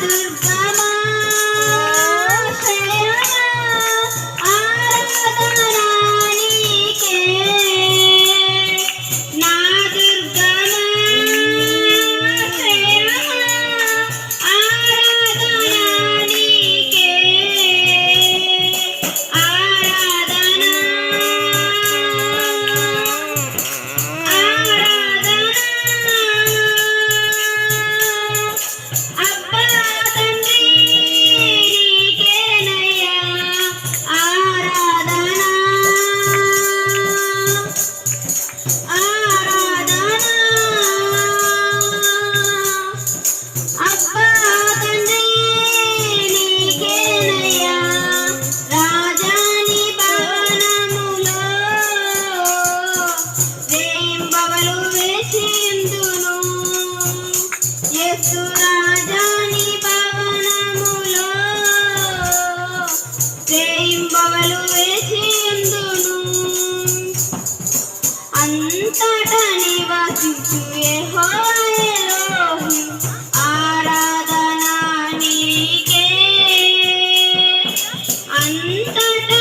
Come on. అంతటా నివాసించు యెహోవాలోహి ఆరాధన నీకే అంతటా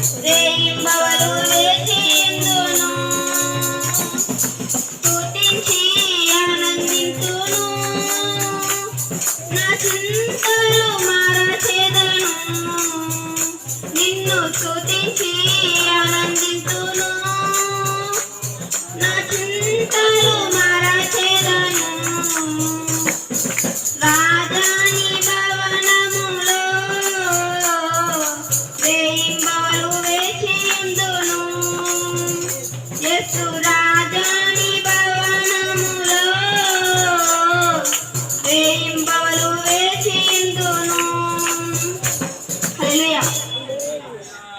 ఉదయింపవరు